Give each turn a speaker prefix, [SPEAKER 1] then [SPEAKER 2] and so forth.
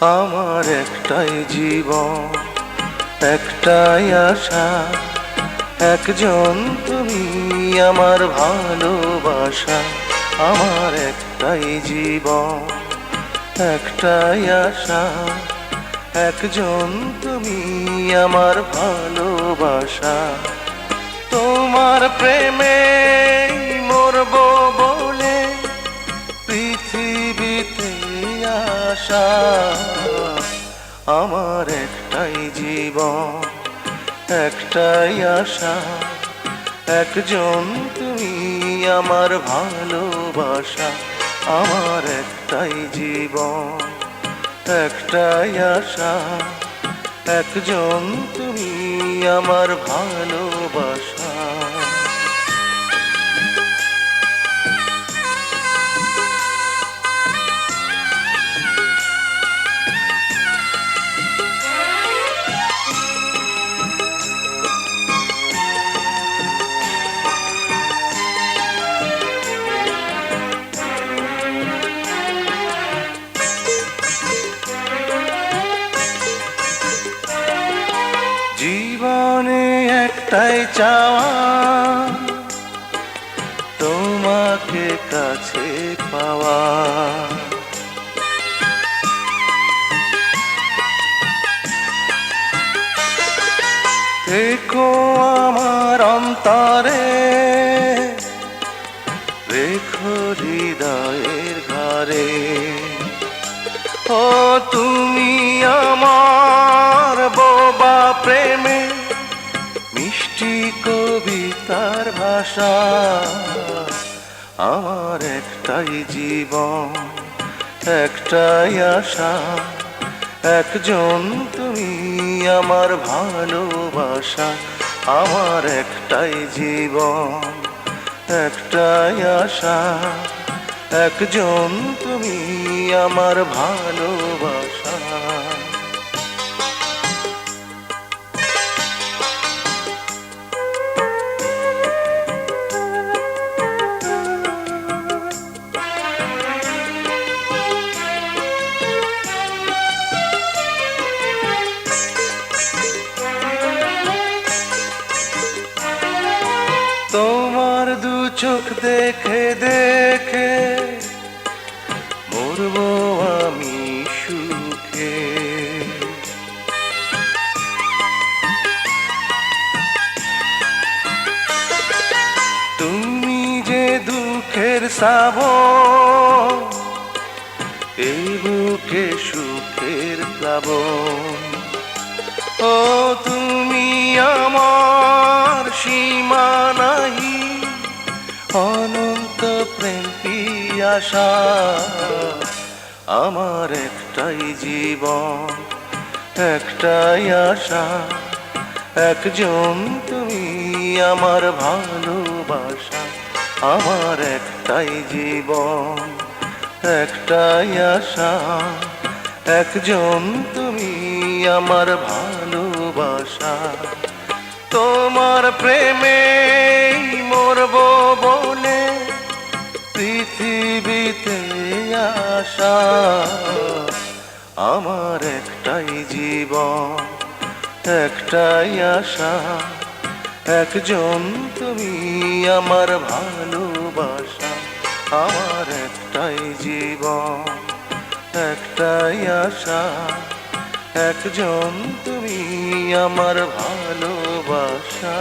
[SPEAKER 1] আমার একটাই জীবন, একটাই আশা। একজন তুমি আমার ভালোবাসা, আমার একটাই জীবন, একটাই আশা। একজন তুমি আমার ভালোবাসা, তোমার প্রেমে মরব আসা আমার একটাই জীবন, একটাই আশা। একজন তুমি আমার ভালোবাসা, আমার একটাই জীবন, একটাই আশা। একজন তুমি আমার ভালোবাসা একটাই চাওয়া। তোমাকে কাছে পাওয়া। দেখো আমার অন্তরে রেখো হৃদয়ের ঘরে। ও তুমি আমার মিষ্টি কবিতার ভাষা। আমার একটাই জীবন, একটাই আশা। একজন তুমি আমার ভালোবাসা। আমার একটাই জীবন, একটাই আশা। একজন তুমি আমার ভালোবাসা। তোমার দু চোখ দেখে দেখে মরবো আমি সুখে। তুমি যে দুঃখের সাব এই বুকে সুখের প্লাবন। ও তুমি আমার সীমানাহি অনন্ত প্রেম পিয়াসা আমার একটাই জীবন, একটাই আশা। একজন তুমি আমার ভালোবাসা। আমার একটাই জীবন, একটাই আশা। একজন তুমি আমার ভালোবাসা। তোমার প্রেমে মরব বলে পৃথিবীতে আসা আমার একটাই জীবন, একটাই আশা। একজন তুমি আমার ভালোবাসা। আমার একটাই জীবন, একটাই আশা। একজন তুমি আমার ভালোবাসা।